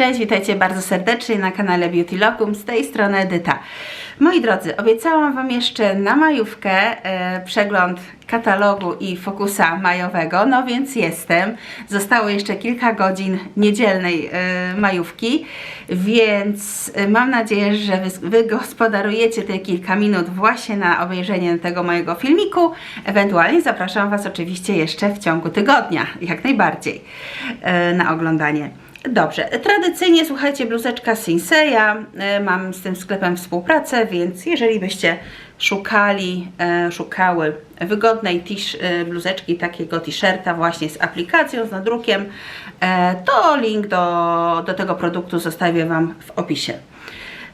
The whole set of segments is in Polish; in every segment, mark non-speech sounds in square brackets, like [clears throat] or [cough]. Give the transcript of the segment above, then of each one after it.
Cześć, witajcie bardzo serdecznie na kanale Beauty Locum, z tej strony Edyta. Moi drodzy, obiecałam Wam jeszcze na majówkę e, przegląd katalogu i fokusa majowego, no więc jestem. Zostało jeszcze kilka godzin niedzielnej e, majówki, więc e, mam nadzieję, że wy, wygospodarujecie te kilka minut właśnie na obejrzenie tego mojego filmiku. Ewentualnie zapraszam Was oczywiście jeszcze w ciągu tygodnia, jak najbardziej, na oglądanie. Dobrze, tradycyjnie słuchajcie, bluzeczka Sinseya, e, mam z tym sklepem współpracę, więc jeżeli byście szukali, e, szukały wygodnej tisz, e, bluzeczki, takiego t-shirta właśnie z aplikacją, z nadrukiem, to link do, do tego produktu zostawię Wam w opisie.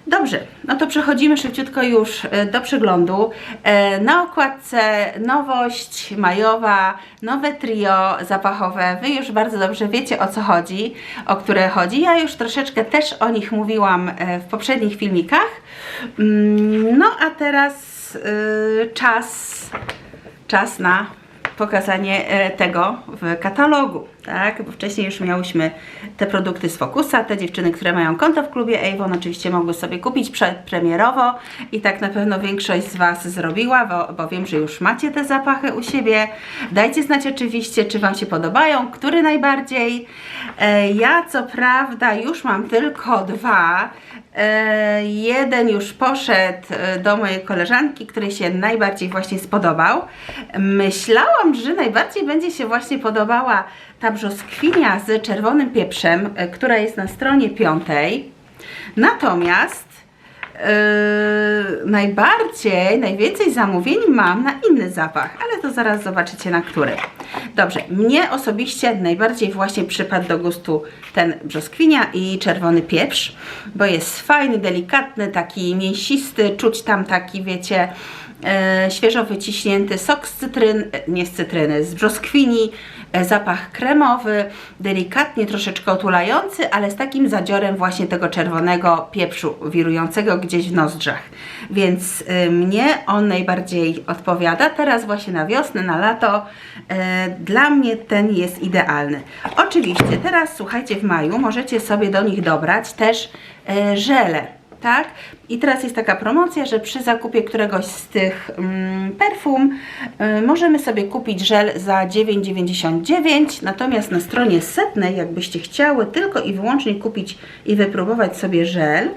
Dobrze, no to przechodzimy szybciutko już e, do przeglądu. E, Na okładce nowość majowa, nowe trio zapachowe. Wy już bardzo dobrze wiecie o co chodzi, o które chodzi. Ja już troszeczkę też o nich mówiłam e, w poprzednich filmikach. Mm, No a teraz czas, czas na pokazanie tego w katalogu, tak? Bo wcześniej już miałyśmy te produkty z Focusa, te dziewczyny, które mają konto w klubie Avon oczywiście mogły sobie kupić przedpremierowo i tak na pewno większość z Was zrobiła, bo, bo wiem, że już macie te zapachy u siebie. Dajcie znać oczywiście, czy Wam się podobają, który najbardziej. E, Ja co prawda już mam tylko dwa, E, Jeden już poszedł e, do mojej koleżanki, której się najbardziej właśnie spodobał. Myślałam, że najbardziej będzie się właśnie podobała ta brzoskwinia z czerwonym pieprzem, e, która jest na stronie piątej. Natomiast Yy, najbardziej, najwięcej zamówień mam na inny zapach, ale to zaraz zobaczycie na który. Dobrze, mnie osobiście najbardziej właśnie przypadł do gustu ten brzoskwinia i czerwony pieprz, bo jest fajny, delikatny, taki mięsisty, czuć tam taki, wiecie, e, świeżo wyciśnięty sok z cytryn, nie z cytryny, z brzoskwini, zapach kremowy, delikatnie troszeczkę otulający, ale z takim zadziorem właśnie tego czerwonego pieprzu wirującego gdzieś w nozdrzach. Więc y, mnie on najbardziej odpowiada. Teraz właśnie na wiosnę, na lato e, dla mnie ten jest idealny. Oczywiście teraz słuchajcie w maju możecie sobie do nich dobrać też e, żele tak? I teraz jest taka promocja, że przy zakupie któregoś z tych mm, perfum y, możemy sobie kupić żel za 9,99, natomiast na stronie setnej, jakbyście chciały tylko i wyłącznie kupić i wypróbować sobie żel,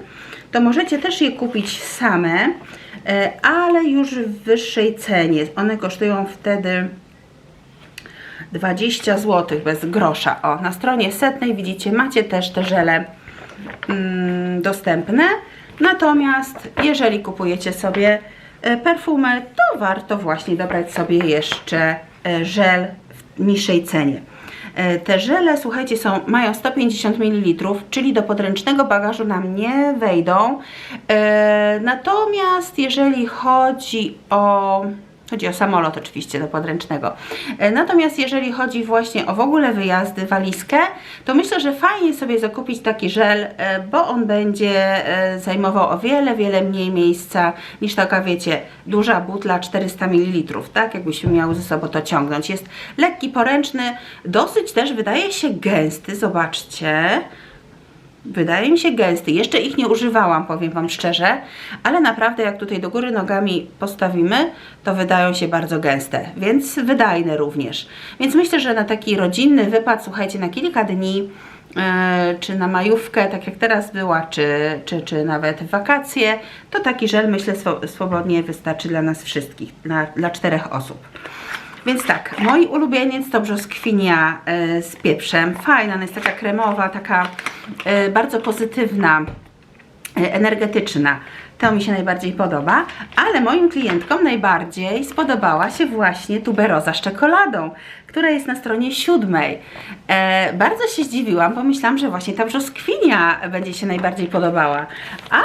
to możecie też je kupić same, y, ale już w wyższej cenie. One kosztują wtedy 20 zł bez grosza. O, na stronie setnej widzicie, macie też te żele mm, dostępne. Natomiast jeżeli kupujecie sobie e, perfumy, to warto właśnie dobrać sobie jeszcze e, żel w niższej cenie. E, Te żele, słuchajcie, są, mają 150 ml, czyli do podręcznego bagażu nam nie wejdą. Natomiast jeżeli chodzi o Chodzi o samolot oczywiście do podręcznego. E, Natomiast jeżeli chodzi właśnie o w ogóle wyjazdy, walizkę, to myślę, że fajnie sobie zakupić taki żel, e, bo on będzie e, zajmował o wiele, wiele mniej miejsca niż taka, wiecie, duża butla 400 ml, tak? Jakbyśmy miały ze sobą to ciągnąć. Jest lekki, poręczny, dosyć też wydaje się gęsty, zobaczcie. Wydaje mi się gęsty. Jeszcze ich nie używałam, powiem Wam szczerze, ale naprawdę jak tutaj do góry nogami postawimy, to wydają się bardzo gęste, więc wydajne również. Więc myślę, że na taki rodzinny wypad, słuchajcie, na kilka dni, e, czy na majówkę, tak jak teraz była, czy, czy, czy nawet wakacje, to taki żel myślę swo- swobodnie wystarczy dla nas wszystkich, dla, dla czterech osób. Więc tak, mój ulubieniec to brzoskwinia e, z pieprzem. Fajna, ona jest taka kremowa, taka e, bardzo pozytywna, e, energetyczna. To mi się najbardziej podoba, ale moim klientkom najbardziej spodobała się właśnie tuberoza z czekoladą, która jest na stronie siódmej. E, bardzo się zdziwiłam, bo myślałam, że właśnie ta brzoskwinia będzie się najbardziej podobała. A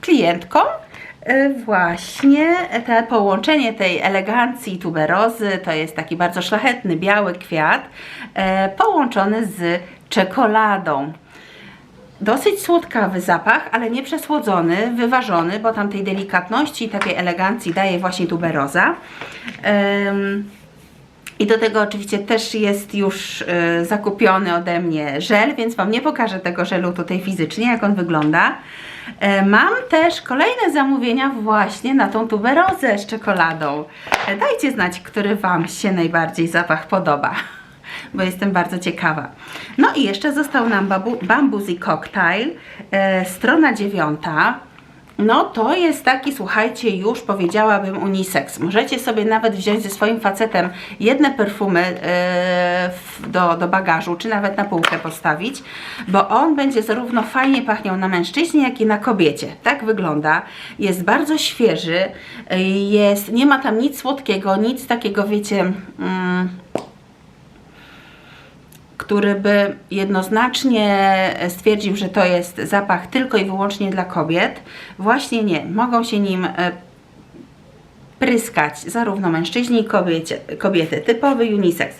klientkom właśnie te połączenie tej elegancji tuberozy, to jest taki bardzo szlachetny, biały kwiat, e, połączony z czekoladą. Dosyć słodkawy zapach, ale nie przesłodzony, wyważony, bo tam tej delikatności i takiej elegancji daje właśnie tuberoza. I do tego oczywiście też jest już y, zakupiony ode mnie żel, więc Wam nie pokażę tego żelu tutaj fizycznie, jak on wygląda. E, Mam też kolejne zamówienia właśnie na tą tuberozę z czekoladą. E, Dajcie znać, który Wam się najbardziej zapach podoba, [laughs] bo jestem bardzo ciekawa. No i jeszcze został nam babu, Bambuzy Cocktail, e, strona dziewiąta. No to jest taki, słuchajcie, już powiedziałabym unisex. Możecie sobie nawet wziąć ze swoim facetem jedne perfumy w- do, do bagażu, czy nawet na półkę postawić, bo on będzie zarówno fajnie pachniał na mężczyźnie, jak i na kobiecie. Tak wygląda. Jest bardzo świeży, jest, nie ma tam nic słodkiego, nic takiego, wiecie... Mm, który by jednoznacznie stwierdził, że to jest zapach tylko i wyłącznie dla kobiet. Właśnie nie. Mogą się nim e, pryskać zarówno mężczyźni i kobiecie, kobiety. Typowy unisex.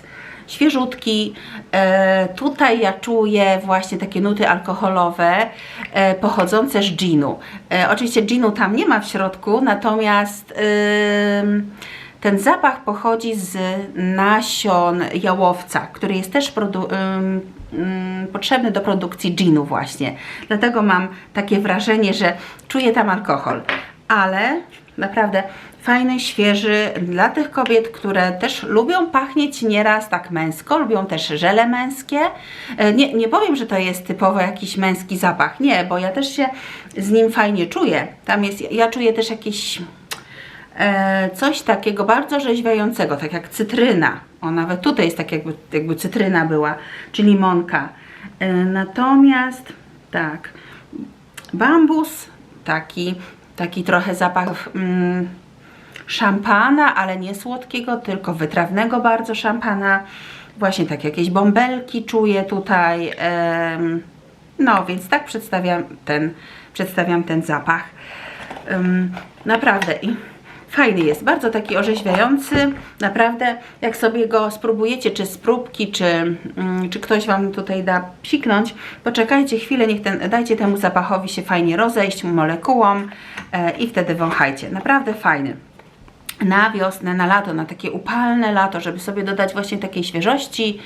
Świeżutki. E, tutaj ja czuję właśnie takie nuty alkoholowe e, pochodzące z ginu. Oczywiście ginu tam nie ma w środku, natomiast ten zapach pochodzi z nasion jałowca, który jest też potrzebny do produkcji ginu właśnie. Dlatego mam takie wrażenie, że czuję tam alkohol. Ale naprawdę fajny, świeży dla tych kobiet, które też lubią pachnieć nieraz tak męsko, lubią też żele męskie. E, Nie, nie powiem, że to jest typowo jakiś męski zapach, nie, bo ja też się z nim fajnie czuję. Tam jest, ja czuję też jakiś coś takiego bardzo rzeźwiającego, tak jak cytryna. O, nawet tutaj jest tak jakby, jakby cytryna była, czy limonka. E, natomiast tak, bambus, taki, taki trochę zapach mm, szampana, ale nie słodkiego, tylko wytrawnego bardzo szampana. Właśnie tak jakieś bąbelki czuję tutaj. em, no, więc tak przedstawiam ten, przedstawiam ten zapach. Ym, naprawdę i fajny jest, bardzo taki orzeźwiający, naprawdę jak sobie go spróbujecie, czy z próbki, czy, mm, czy ktoś Wam tutaj da psiknąć, poczekajcie chwilę, niech ten, dajcie temu zapachowi się fajnie rozejść molekułom e, i wtedy wąchajcie, naprawdę fajny. Na wiosnę, na lato, na takie upalne lato, żeby sobie dodać właśnie takiej świeżości,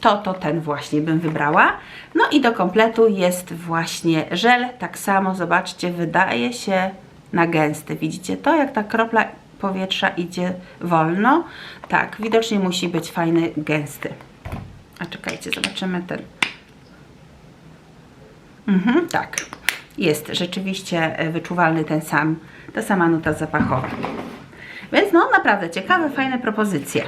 to, to ten właśnie bym wybrała. No i do kompletu jest właśnie żel, tak samo, zobaczcie, wydaje się na gęsty. Widzicie to, jak ta kropla powietrza idzie wolno? Tak, widocznie musi być fajny, gęsty. A czekajcie, zobaczymy ten. Mhm, tak. Jest rzeczywiście e, wyczuwalny ten sam, ta sama nuta zapachowa. Więc no naprawdę ciekawe, fajne propozycje.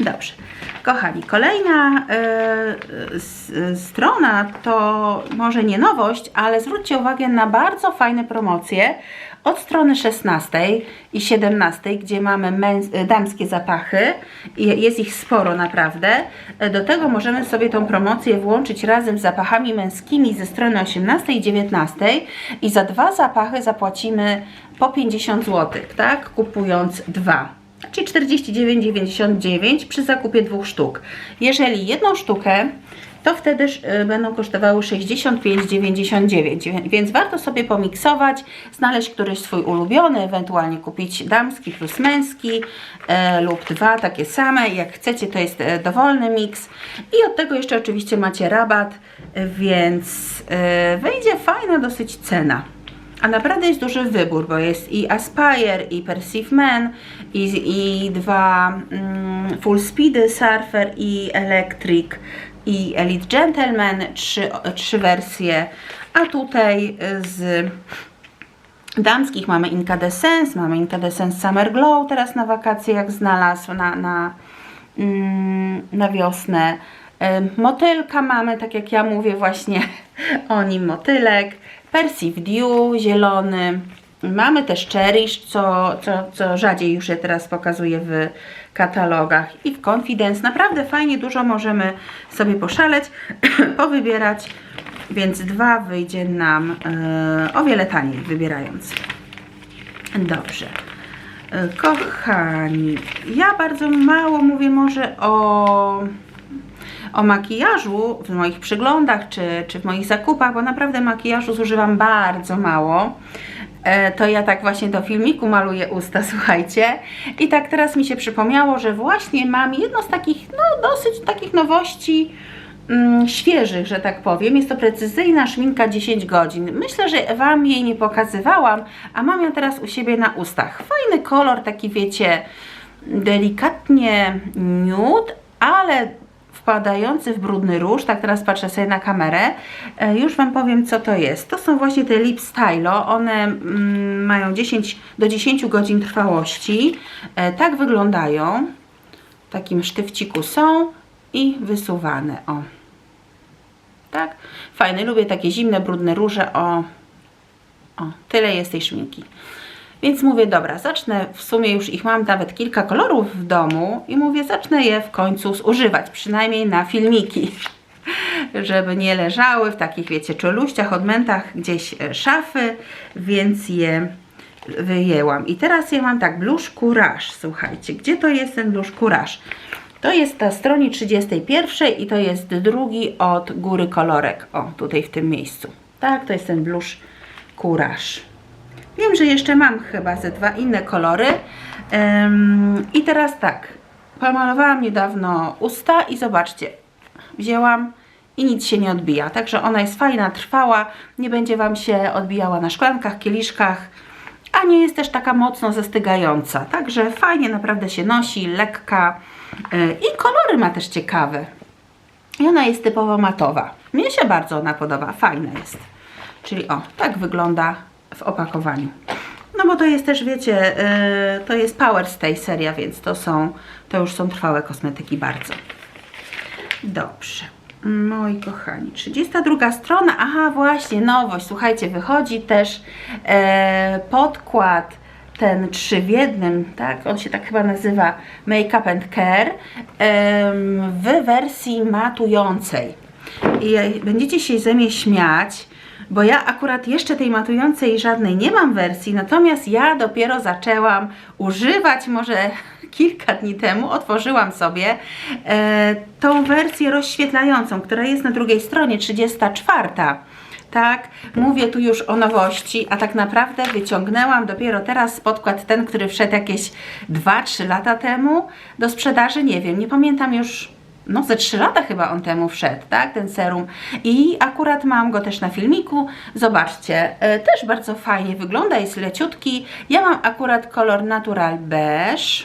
Dobrze. Kochani, kolejna e, s, strona to może nie nowość, ale zwróćcie uwagę na bardzo fajne promocje od strony 16 i 17, gdzie mamy e, damskie zapachy. Jest ich sporo naprawdę. E, Do tego możemy sobie tą promocję włączyć razem z zapachami męskimi ze strony 18 i 19 i za dwa zapachy zapłacimy po 50 zł, tak? Kupując dwa czyli 49,99 przy zakupie dwóch sztuk. Jeżeli jedną sztukę, to wtedy y, będą kosztowały 65,99, więc warto sobie pomiksować, znaleźć któryś swój ulubiony, ewentualnie kupić damski plus męski e, lub dwa takie same. Jak chcecie, to jest e, dowolny miks i od tego jeszcze oczywiście macie rabat, więc e, wyjdzie fajna dosyć cena. A naprawdę jest duży wybór, bo jest i Aspire, i Perceive Man, i, i dwa mm, Full Speedy Surfer, i Electric, i Elite Gentleman, trzy, trzy wersje. A tutaj z damskich mamy Incandescence, mamy Incandescence Summer Glow teraz na wakacje, jak znalazł na, na, mm, na wiosnę. Motylka mamy, tak jak ja mówię właśnie [laughs] o nim, motylek. Perceive Dew, zielony. Mamy też Cherish, co, co, co rzadziej już je teraz pokazuję w katalogach. I w Confidence. Naprawdę fajnie, dużo możemy sobie poszaleć, [clears throat] powybierać. Więc dwa wyjdzie nam e, o wiele taniej wybierając. Dobrze. E, Kochani, ja bardzo mało mówię może o, o makijażu w moich przyglądach czy, czy w moich zakupach, bo naprawdę makijażu zużywam bardzo mało. E, to ja tak właśnie do filmiku maluję usta, [laughs] słuchajcie. I tak teraz mi się przypomniało, że właśnie mam jedno z takich, no dosyć takich nowości mm, świeżych, że tak powiem. Jest to precyzyjna szminka 10 godzin. Myślę, że Wam jej nie pokazywałam, a mam ją teraz u siebie na ustach. Fajny kolor, taki wiecie, delikatnie nude, ale wpadający w brudny róż, tak teraz patrzę sobie na kamerę, e, już Wam powiem co to jest. To są właśnie te Lip Stylo, one mm, mają 10 do 10 godzin trwałości, e, tak wyglądają, w takim sztywciku są i wysuwane, o. Tak, fajne, lubię takie zimne, brudne róże, o, o, tyle jest tej szminki. Więc mówię, dobra, zacznę, w sumie już ich mam nawet kilka kolorów w domu i mówię, zacznę je w końcu zużywać, przynajmniej na filmiki, [laughs] żeby nie leżały w takich, wiecie, czeluściach, odmętach gdzieś e, szafy, więc je wyjęłam. I teraz ja mam tak, blusz courage, słuchajcie, gdzie to jest ten blusz courage? To jest na stronie 31 i to jest drugi od góry kolorek, o, tutaj w tym miejscu. Tak, to jest ten blusz courage. Wiem, że jeszcze mam chyba ze dwa inne kolory. Ym, I teraz tak, pomalowałam niedawno usta i zobaczcie, wzięłam i nic się nie odbija. Także ona jest fajna, trwała, nie będzie Wam się odbijała na szklankach, kieliszkach, a nie jest też taka mocno zastygająca. Także fajnie naprawdę się nosi, lekka yy, i kolory ma też ciekawe. I ona jest typowo matowa. Mnie się bardzo ona podoba, fajna jest. Czyli o, tak wygląda w opakowaniu. No bo to jest też, wiecie, yy, to jest Power Stay seria, więc to są, to już są trwałe kosmetyki bardzo. Dobrze. Moi kochani, 32 strona, aha właśnie, nowość, słuchajcie, wychodzi też e, podkład ten trzy w jednym, tak, on się tak chyba nazywa Make Up and Care em, w wersji matującej. I będziecie się ze mnie śmiać, bo ja akurat jeszcze tej matującej żadnej nie mam wersji, natomiast ja dopiero zaczęłam używać może [laughs] kilka dni temu, otworzyłam sobie e, tą wersję rozświetlającą, która jest na drugiej stronie, 34. Tak, mówię tu już o nowości, a tak naprawdę wyciągnęłam dopiero teraz podkład ten, który wszedł jakieś 2-3 lata temu do sprzedaży, nie wiem, nie pamiętam już no ze 3 lata chyba on temu wszedł, tak, ten serum. I akurat mam go też na filmiku, zobaczcie, e, też bardzo fajnie wygląda, jest leciutki, ja mam akurat kolor Natural Beige,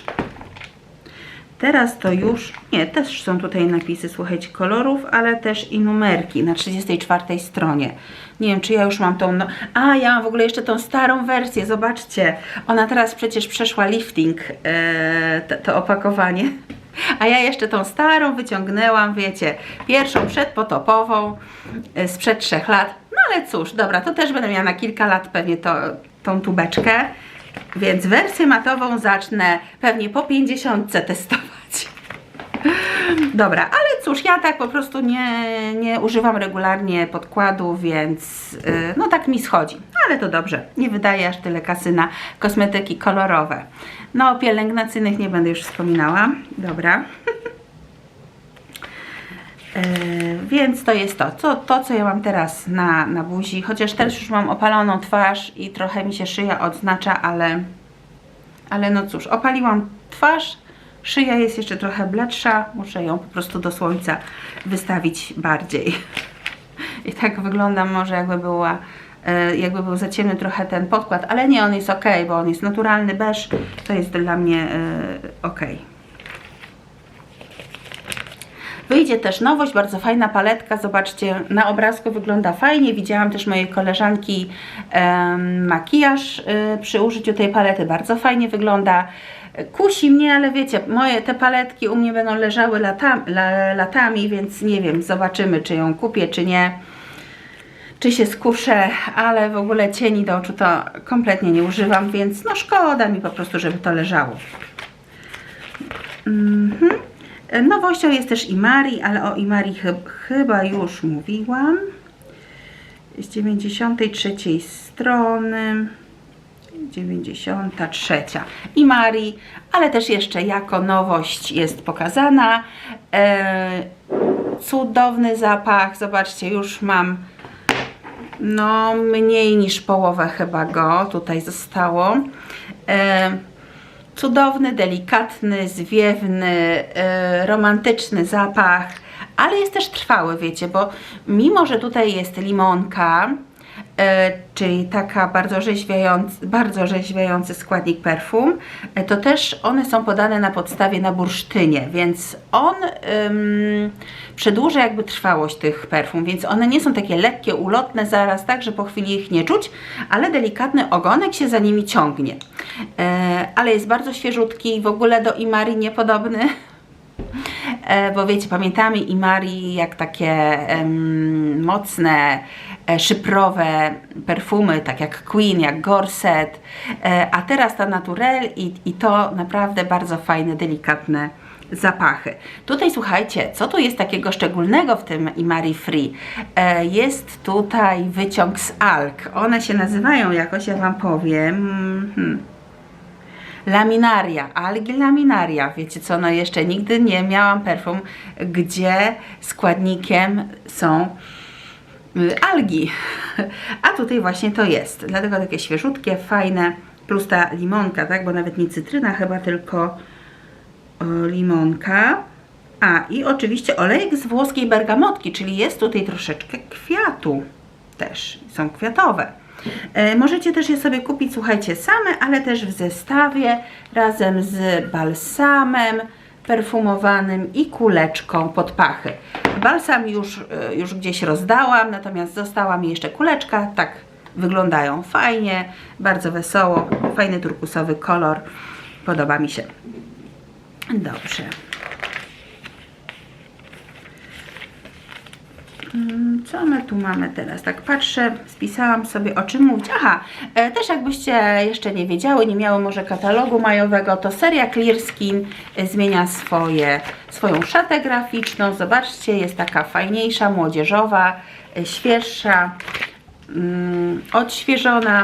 teraz to już, nie, też są tutaj napisy, słuchajcie, kolorów, ale też i numerki na 34 stronie, nie wiem, czy ja już mam tą, no, a ja mam w ogóle jeszcze tą starą wersję, zobaczcie, ona teraz przecież przeszła lifting, e, to, to opakowanie, a ja jeszcze tą starą wyciągnęłam, wiecie, pierwszą przedpotopową y, sprzed trzech lat. No ale cóż, dobra, to też będę miała na kilka lat pewnie to, tą tubeczkę. Więc wersję matową zacznę pewnie po 50 testować. Dobra, ale cóż, ja tak po prostu nie, nie używam regularnie podkładu, więc yy, no tak mi schodzi. Ale to dobrze, nie wydaję aż tyle kasy na kosmetyki kolorowe. No o pielęgnacyjnych nie będę już wspominała. Dobra. Yy, [laughs] więc to jest to. to, to co ja mam teraz na, na buzi, chociaż też już mam opaloną twarz i trochę mi się szyja odznacza, ale, ale no cóż, opaliłam twarz, szyja jest jeszcze trochę bledsza, muszę ją po prostu do słońca wystawić bardziej. I tak wyglądam może jakby była e, jakby był za ciemny trochę ten podkład, ale nie, on jest ok, bo on jest naturalny beż, to jest dla mnie e, ok. Wyjdzie też nowość, bardzo fajna paletka, zobaczcie, na obrazku wygląda fajnie, widziałam też mojej koleżanki em, makijaż y, przy użyciu tej palety, bardzo fajnie wygląda, kusi mnie, ale wiecie, moje te paletki u mnie będą leżały lata, la, latami, więc nie wiem, zobaczymy czy ją kupię, czy nie czy się skuszę, ale w ogóle cieni do oczu to kompletnie nie używam, więc no szkoda mi po prostu, żeby to leżało. Mhm. Nowością jest też Imari, ale o Imari ch chyba już mówiłam. Z 93 strony. 93. Imari, ale też jeszcze jako nowość jest pokazana. E, cudowny zapach. Zobaczcie, już mam no mniej niż połowę chyba go tutaj zostało. E, cudowny, delikatny, zwiewny, e, romantyczny zapach, ale jest też trwały, wiecie, bo mimo, że tutaj jest limonka, czyli taka bardzo rzeźwiający, bardzo rzeźwiający składnik perfum, e, to też one są podane na podstawie na bursztynie, więc on ym, przedłuża jakby trwałość tych perfum, więc one nie są takie lekkie, ulotne zaraz, tak, że po chwili ich nie czuć, ale delikatny ogonek się za nimi ciągnie. E, ale jest bardzo świeżutki, w ogóle do Imari niepodobny. E, bo wiecie, pamiętamy i Marii jak takie em, mocne, e, szyprowe perfumy, tak jak Queen, jak Gorset, e, a teraz ta Naturel i, i to naprawdę bardzo fajne, delikatne zapachy. Tutaj słuchajcie, co tu jest takiego szczególnego w tym Imari Free? E, jest tutaj wyciąg z alg. One się nazywają jakoś, ja Wam powiem. Hmm. Laminaria, algi laminaria. Wiecie co, no jeszcze nigdy nie miałam perfum, gdzie składnikiem są algi. A tutaj właśnie to jest. Dlatego takie świeżutkie, fajne, plus ta limonka, tak? Bo nawet nie cytryna chyba, tylko limonka. A i oczywiście olejek z włoskiej bergamotki, czyli jest tutaj troszeczkę kwiatu też. Są kwiatowe. E, Możecie też je sobie kupić, słuchajcie, same, ale też w zestawie razem z balsamem perfumowanym i kuleczką pod pachy. Balsam już, e, już gdzieś rozdałam, natomiast została mi jeszcze kuleczka. Tak wyglądają fajnie, bardzo wesoło, fajny turkusowy kolor. Podoba mi się. Dobrze. Co my tu mamy teraz? Tak patrzę, spisałam sobie o czym mówić. Aha, e, też jakbyście jeszcze nie wiedziały, nie miały może katalogu majowego, to seria Clear Skin e, zmienia swoje, swoją szatę graficzną. Zobaczcie, jest taka fajniejsza, młodzieżowa, e, świeższa, mm, odświeżona.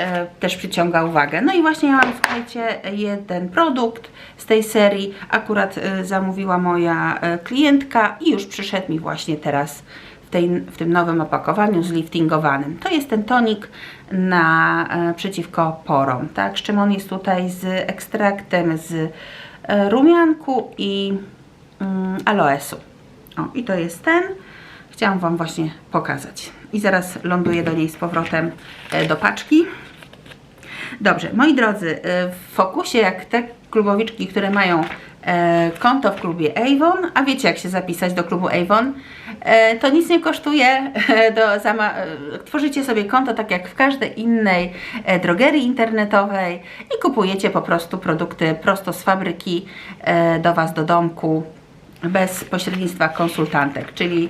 E, też przyciąga uwagę. No i właśnie ja mam, słuchajcie, jeden produkt z tej serii. Akurat e, zamówiła moja e, klientka i już przyszedł mi właśnie teraz w, tej, w tym nowym opakowaniu zliftingowanym. To jest ten tonik na przeciwko porom, tak? Z czym on jest tutaj z ekstraktem z rumianku i mm, aloesu. O, i to jest ten. Chciałam Wam właśnie pokazać. I zaraz ląduję do niej z powrotem do paczki. Dobrze, moi drodzy, e, w fokusie jak te klubowiczki, które mają e, konto w klubie Avon, a wiecie jak się zapisać do klubu Avon, e, to nic nie kosztuje, [laughs] do zama- e, tworzycie sobie konto tak jak w każdej innej drogerii internetowej i kupujecie po prostu produkty prosto z fabryki do Was do domku bez pośrednictwa konsultantek, czyli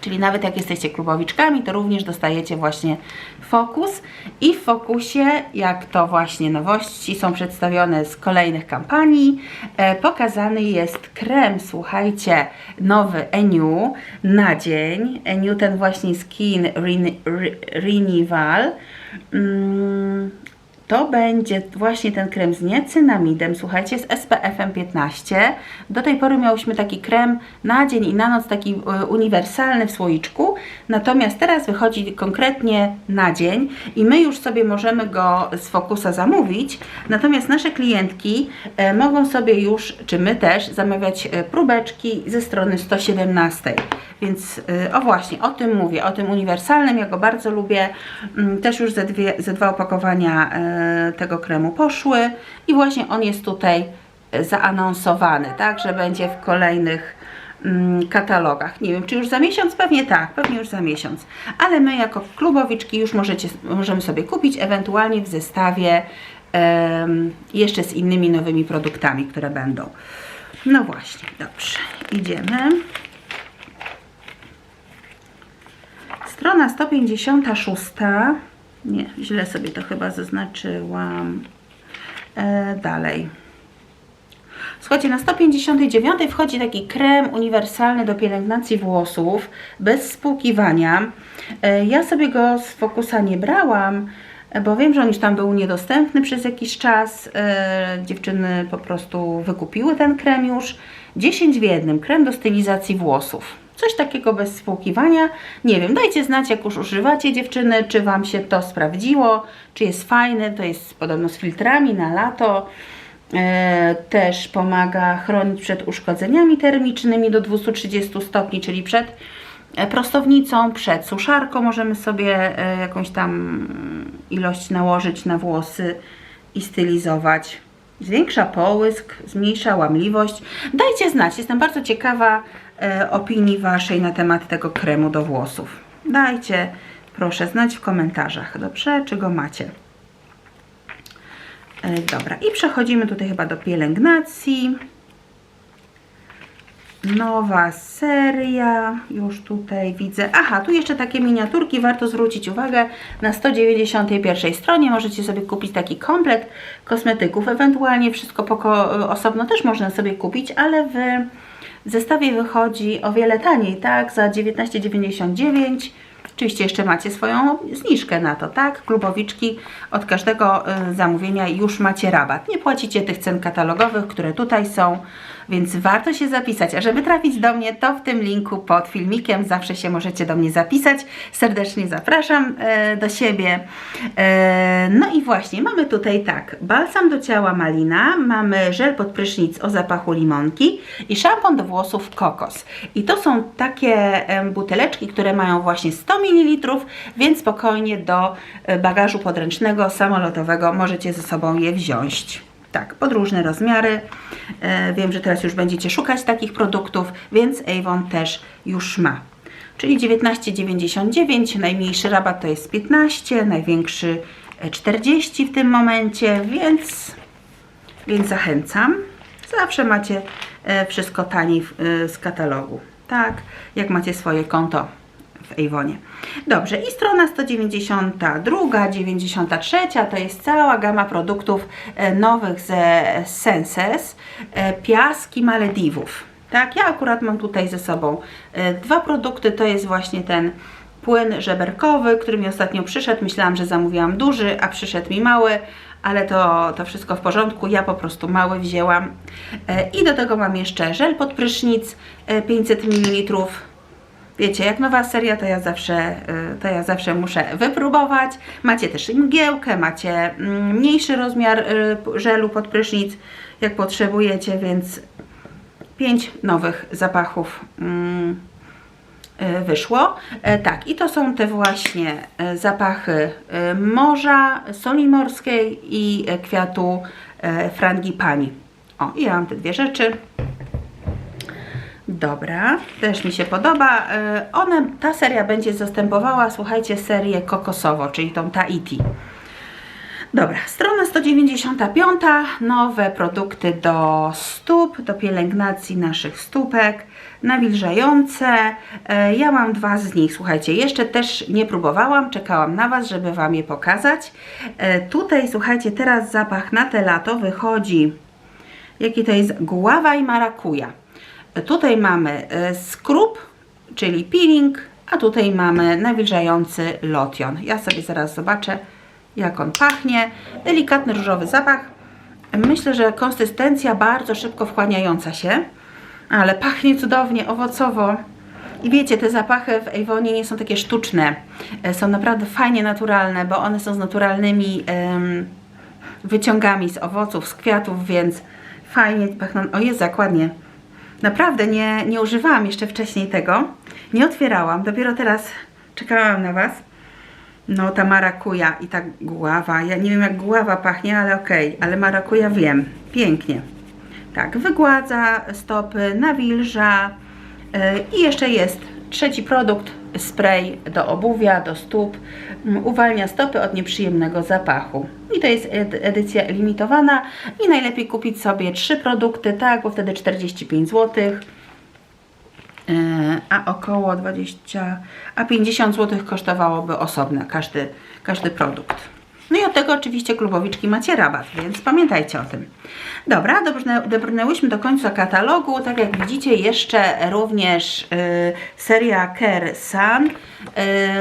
Czyli nawet jak jesteście klubowiczkami, to również dostajecie właśnie fokus i w fokusie, jak to właśnie nowości są przedstawione z kolejnych kampanii, e, pokazany jest krem, słuchajcie, nowy Eniu na dzień. Eniu ten właśnie Skin Ren- Re- Renewal. To będzie właśnie ten krem z niacinamidem, słuchajcie, z SPF-em 15. Do tej pory miałyśmy taki krem na dzień i na noc, taki e, uniwersalny w słoiczku, natomiast teraz wychodzi konkretnie na dzień i my już sobie możemy go z Focusa zamówić, natomiast nasze klientki e, mogą sobie już, czy my też, zamawiać e, próbeczki ze strony 117. Więc o właśnie, o tym mówię, o tym uniwersalnym, ja go bardzo lubię. Mm, Też już ze, dwie, ze dwa opakowania tego kremu poszły i właśnie on jest tutaj e, zaanonsowany, tak, że będzie w kolejnych mm, katalogach. Nie wiem, czy już za miesiąc? Pewnie tak, pewnie już za miesiąc. Ale my jako klubowiczki już możecie, możemy sobie kupić, ewentualnie w zestawie em, jeszcze z innymi nowymi produktami, które będą. No właśnie, dobrze, idziemy. Strona 156. Nie, źle sobie to chyba zaznaczyłam. E, dalej. Słuchajcie, na 159 wchodzi taki krem uniwersalny do pielęgnacji włosów bez spłukiwania. E, ja sobie go z Focusa nie brałam, bo wiem, że on już tam był niedostępny przez jakiś czas. E, dziewczyny po prostu wykupiły ten krem już. 10 w jednym, krem do stylizacji włosów. Coś takiego bez spłukiwania. Nie wiem, dajcie znać, jak już używacie dziewczyny, czy Wam się to sprawdziło, czy jest fajne. To jest podobno z filtrami na lato. E, też pomaga chronić przed uszkodzeniami termicznymi do 230 stopni, czyli przed e, prostownicą, przed suszarką możemy sobie e, jakąś tam ilość nałożyć na włosy i stylizować. Zwiększa połysk, zmniejsza łamliwość. Dajcie znać, jestem bardzo ciekawa opinii Waszej na temat tego kremu do włosów. Dajcie proszę znać w komentarzach, dobrze? Czy go macie? E, Dobra, i przechodzimy tutaj chyba do pielęgnacji. Nowa seria, już tutaj widzę. Aha, tu jeszcze takie miniaturki, warto zwrócić uwagę. Na 191 stronie możecie sobie kupić taki komplet kosmetyków. Ewentualnie wszystko osobno też można sobie kupić, ale w zestawie wychodzi o wiele taniej, tak? Za 19,99. Oczywiście jeszcze macie swoją zniżkę na to, tak? Klubowiczki od każdego y, zamówienia już macie rabat. Nie płacicie tych cen katalogowych, które tutaj są, więc warto się zapisać. A żeby trafić do mnie, to w tym linku pod filmikiem zawsze się możecie do mnie zapisać. Serdecznie zapraszam e, do siebie. E, no i właśnie, mamy tutaj tak, balsam do ciała malina, mamy żel pod prysznic o zapachu limonki i szampon do włosów kokos. I to są takie buteleczki, które mają właśnie 100 ml, więc spokojnie do e, bagażu podręcznego, samolotowego możecie ze sobą je wziąć. Tak, pod różne rozmiary. E, wiem, że teraz już będziecie szukać takich produktów, więc Avon też już ma. Czyli 19,99, najmniejszy rabat to jest 15, największy e, 40 w tym momencie, więc, więc zachęcam. Zawsze macie e, wszystko taniej e, z katalogu, tak? Jak macie swoje konto w. Dobrze, i strona 192, 93 to jest cała gama produktów e, nowych ze Senses, e, piaski Malediwów. Tak, ja akurat mam tutaj ze sobą e, dwa produkty, to jest właśnie ten płyn żeberkowy, który mi ostatnio przyszedł. Myślałam, że zamówiłam duży, a przyszedł mi mały, ale to, to wszystko w porządku. Ja po prostu mały wzięłam. I do tego mam jeszcze żel pod prysznic e, 500 ml. Wiecie, jak nowa seria, to ja zawsze, y, to ja zawsze muszę wypróbować. Macie też mgiełkę, macie mm, mniejszy rozmiar y, żelu pod prysznic, jak potrzebujecie, więc pięć nowych zapachów mm, y, wyszło. E, Tak, i to są te właśnie e, zapachy e, morza, soli morskiej i kwiatu frangipani. O, i ja mam te dwie rzeczy. Dobra, też mi się podoba. E, One, ta seria będzie zastępowała, słuchajcie, serię kokosowo, czyli tą Tahiti. Dobra, strona 195, nowe produkty do stóp, do pielęgnacji naszych stópek, nawilżające. E, Ja mam dwa z nich, słuchajcie, jeszcze też nie próbowałam, czekałam na Was, żeby Wam je pokazać. E, Tutaj, słuchajcie, teraz zapach na te lato wychodzi, jaki to jest guava i marakuja. Tutaj mamy e, skrób, czyli peeling, a tutaj mamy nawilżający lotion. Ja sobie zaraz zobaczę, jak on pachnie. Delikatny różowy zapach. Myślę, że konsystencja bardzo szybko wchłaniająca się, ale pachnie cudownie, owocowo. I wiecie, te zapachy w Avonie nie są takie sztuczne. E, Są naprawdę fajnie naturalne, bo one są z naturalnymi em, wyciągami z owoców, z kwiatów, więc fajnie pachną. O jest zakładnie. Naprawdę nie, nie używałam jeszcze wcześniej tego. Nie otwierałam, dopiero teraz czekałam na Was. No ta marakuja i ta guława. Ja nie wiem jak guława pachnie, ale okej. Ale marakuja wiem. Pięknie. Tak, wygładza stopy, nawilża. Yy, I jeszcze jest trzeci produkt, spray do obuwia, do stóp. Uwalnia stopy od nieprzyjemnego zapachu. I to jest ed- edycja limitowana i najlepiej kupić sobie trzy produkty, tak, bo wtedy 45 zł. E, a około 20, a 50 zł kosztowałoby osobno każdy, każdy produkt. No i od tego oczywiście klubowiczki macie rabat, więc pamiętajcie o tym. Dobra, dobrnęłyśmy do końca katalogu. Tak jak widzicie, jeszcze również y, seria Care Sun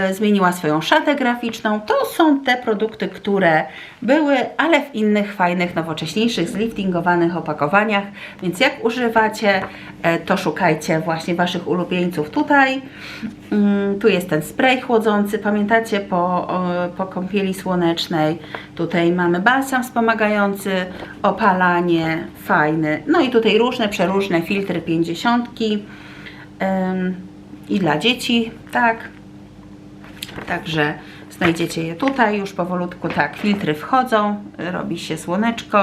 y, zmieniła swoją szatę graficzną. To są te produkty, które były, ale w innych fajnych, nowocześniejszych, zliftingowanych opakowaniach. Więc jak używacie, e, to szukajcie właśnie Waszych ulubieńców tutaj. Mm, tu jest ten spray chłodzący, pamiętacie, po, o, po kąpieli słonecznej. Tutaj mamy balsam wspomagający opalanie, fajny. No i tutaj różne, przeróżne filtry 50 ym, i dla dzieci, tak. Także znajdziecie je tutaj, już powolutku tak, filtry wchodzą, robi się słoneczko,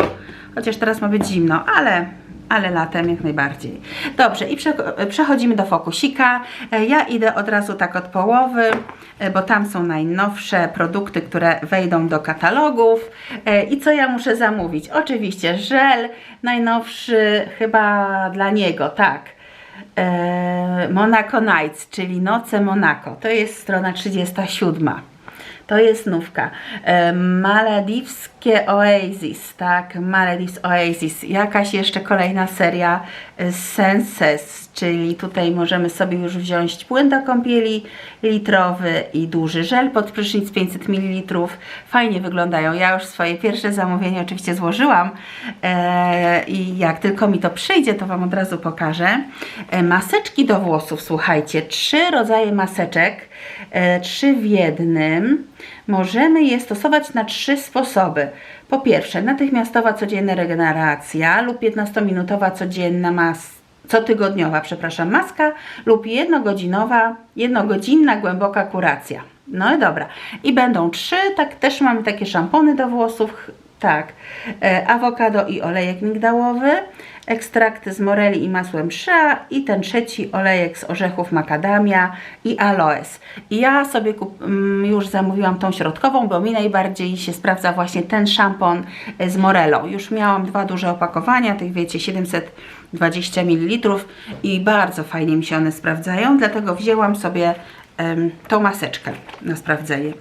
chociaż teraz ma być zimno, ale, ale latem jak najbardziej. Dobrze, i prze, przechodzimy do fokusika. E, Ja idę od razu tak od połowy, e, bo tam są najnowsze produkty, które wejdą do katalogów. E, I co ja muszę zamówić? Oczywiście żel, najnowszy chyba dla niego, tak. Monaco Nights, czyli Noce Monaco. To jest strona 37. To jest nówka. E, Oasis, tak, Maledives Oasis. Jakaś jeszcze kolejna seria e, Senses, czyli tutaj możemy sobie już wziąć płyn do kąpieli litrowy i duży żel pod prysznic 500 ml. Fajnie wyglądają. Ja już swoje pierwsze zamówienie oczywiście złożyłam e, i jak tylko mi to przyjdzie, to Wam od razu pokażę. E, maseczki do włosów, słuchajcie, trzy rodzaje maseczek, e, trzy w jednym. Możemy je stosować na trzy sposoby. Po pierwsze, natychmiastowa codzienna regeneracja lub 15-minutowa codzienna mas cotygodniowa, przepraszam, maska lub jednogodzinowa, jednogodzinna głęboka kuracja. No i dobra. I będą trzy, tak też mamy takie szampony do włosów, tak, e, awokado i olejek migdałowy, ekstrakty z moreli i masłem shea i ten trzeci olejek z orzechów makadamia i aloes. I ja sobie kup, mm, już zamówiłam tą środkową, bo mi najbardziej się sprawdza właśnie ten szampon e, z morelą. Już miałam dwa duże opakowania, tych wiecie 720 ml i bardzo fajnie mi się one sprawdzają, dlatego wzięłam sobie tą maseczkę na sprawdzenie.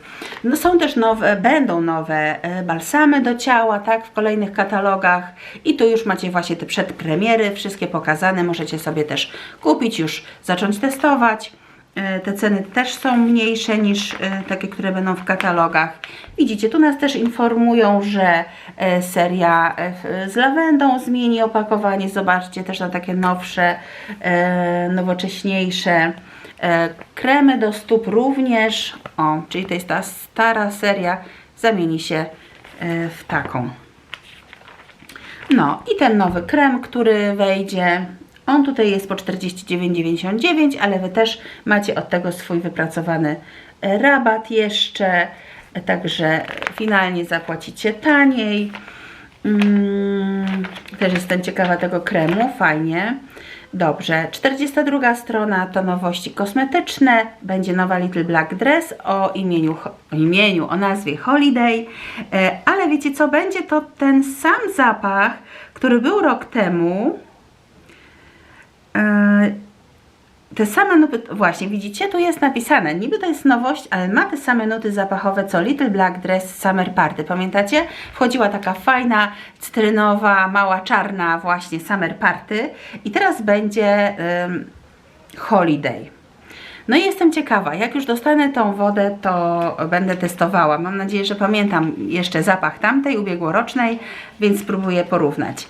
No są też nowe, będą nowe e, balsamy do ciała, tak, w kolejnych katalogach i tu już macie właśnie te przedpremiery, wszystkie pokazane, możecie sobie też kupić, już zacząć testować. E, Te ceny też są mniejsze niż e, takie, które będą w katalogach. Widzicie, tu nas też informują, że seria z lawendą zmieni opakowanie. Zobaczcie też na takie nowsze, nowocześniejsze. E, Kremy do stóp również. O, czyli to jest ta stara seria, zamieni się e, w taką. No i ten nowy krem, który wejdzie, on tutaj jest po 49,99, ale Wy też macie od tego swój wypracowany e, rabat jeszcze, także finalnie zapłacicie taniej. Mm, też jestem ciekawa tego kremu, fajnie. Dobrze, 42 strona to nowości kosmetyczne. Będzie nowa Little Black Dress o imieniu, o imieniu, o nazwie Holiday. E, Ale wiecie co, będzie to ten sam zapach, który był rok temu. Te same nuty, właśnie widzicie, tu jest napisane, niby to jest nowość, ale ma te same nuty zapachowe co Little Black Dress Summer Party. Pamiętacie? Wchodziła taka fajna, cytrynowa, mała czarna właśnie Summer Party i teraz będzie ym, Holiday. No i jestem ciekawa, jak już dostanę tą wodę, to będę testowała. Mam nadzieję, że pamiętam jeszcze zapach tamtej ubiegłorocznej, więc spróbuję porównać.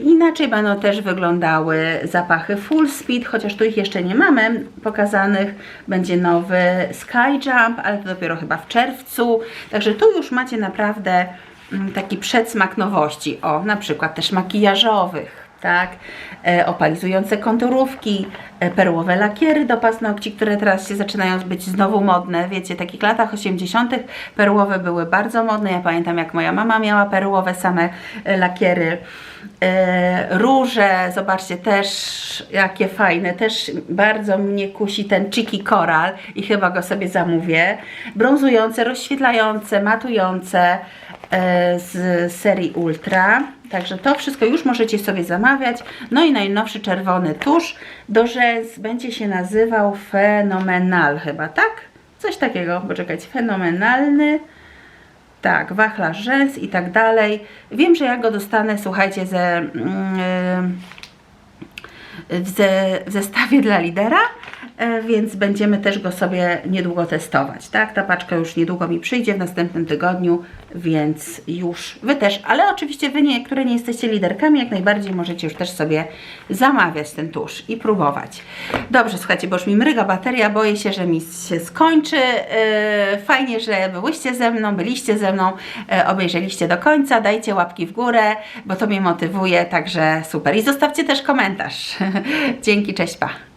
Inaczej będą też wyglądały zapachy Full Speed, chociaż tu ich jeszcze nie mamy pokazanych. Będzie nowy Sky Jump, ale to dopiero chyba w czerwcu. Także tu już macie naprawdę mm, taki przedsmak nowości. O, na przykład też makijażowych tak, e, opalizujące konturówki, e, perłowe lakiery do paznokci, które teraz się zaczynają być znowu modne. Wiecie, w takich latach 80. perłowe były bardzo modne. Ja pamiętam, jak moja mama miała perłowe same e, lakiery. Róże, zobaczcie, też jakie fajne, też bardzo mnie kusi ten Chiki Coral i chyba go sobie zamówię. Brązujące, rozświetlające, matujące z serii Ultra. Także to wszystko już możecie sobie zamawiać. No i najnowszy czerwony tusz do rzęs będzie się nazywał Fenomenal chyba, tak? Coś takiego, poczekajcie, fenomenalny Tak, wachlarz rzęs i tak dalej. Wiem, że ja go dostanę, słuchajcie, ze, mm, w, ze, w zestawie dla lidera, więc będziemy też go sobie niedługo testować, tak? Ta paczka już niedługo mi przyjdzie w następnym tygodniu, więc już Wy też, ale oczywiście Wy, nie, które nie jesteście liderkami, jak najbardziej możecie już też sobie zamawiać ten tusz i próbować. Dobrze, słuchajcie, bo już mi mryga bateria, boję się, że mi się skończy. E, Fajnie, że byłyście ze mną, byliście ze mną, e, obejrzeliście do końca, dajcie łapki w górę, bo to mnie motywuje, także super. I zostawcie też komentarz. [laughs] Dzięki, cześć, pa.